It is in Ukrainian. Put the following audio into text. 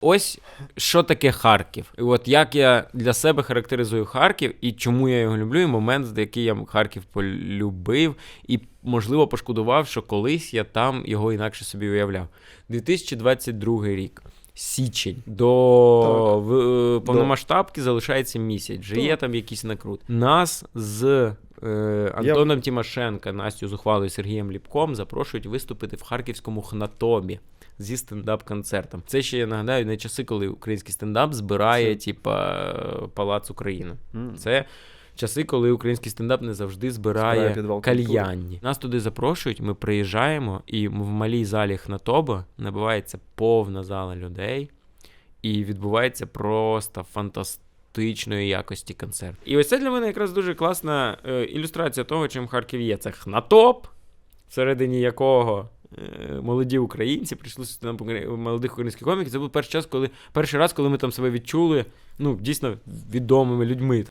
Ось що таке Харків. І от як я для себе характеризую Харків і чому я його люблю, і момент, з який я Харків полюбив, і, можливо, пошкодував, що колись я там його інакше собі уявляв. 2022 рік. Січень до Так. в, е, повномасштабки залишається місяць. Вже є там якийсь накрут. Нас з е, Антоном Тимошенка, Настю Зухвалою Сергієм Ліпком запрошують виступити в харківському хнатобі зі стендап-концертом. Це ще я нагадаю не часи, коли український стендап збирає, Це- типа, Палац України. М. Це часи, коли український стендап не завжди збирає Збирає кальянні. Нас туди запрошують, ми приїжджаємо, і в малій залі Хнатоба набивається повна зала людей, і відбувається просто фантастичної якості концерт. І ось це для мене якраз дуже класна е, ілюстрація того, чим Харків є. Це Хнатоп, всередині якого. е, Молоді українці прийшли на молодих українських коміків. Це був перший час, коли перший раз, коли ми там себе відчули ну, дійсно відомими людьми.